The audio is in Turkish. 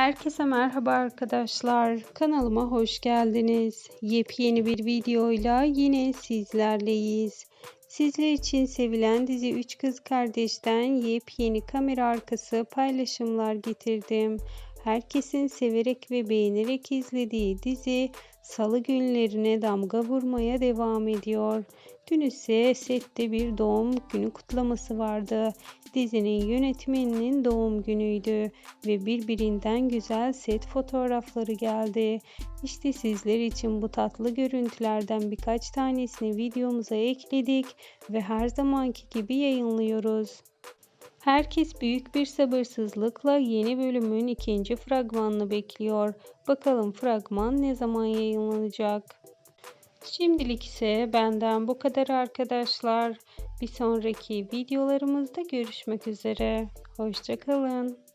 Herkese merhaba arkadaşlar. Kanalıma hoş geldiniz. Yepyeni bir videoyla yine sizlerleyiz. Sizler için sevilen dizi Üç Kız Kardeş'ten yepyeni kamera arkası paylaşımlar getirdim. Herkesin severek ve beğenerek izlediği dizi salı günlerine damga vurmaya devam ediyor. Dün ise sette bir doğum günü kutlaması vardı. Dizinin yönetmeninin doğum günüydü ve birbirinden güzel set fotoğrafları geldi. İşte sizler için bu tatlı görüntülerden birkaç tanesini videomuza ekledik ve her zamanki gibi yayınlıyoruz. Herkes büyük bir sabırsızlıkla yeni bölümün ikinci fragmanını bekliyor. Bakalım fragman ne zaman yayınlanacak? Şimdilik ise benden bu kadar arkadaşlar. Bir sonraki videolarımızda görüşmek üzere. Hoşçakalın.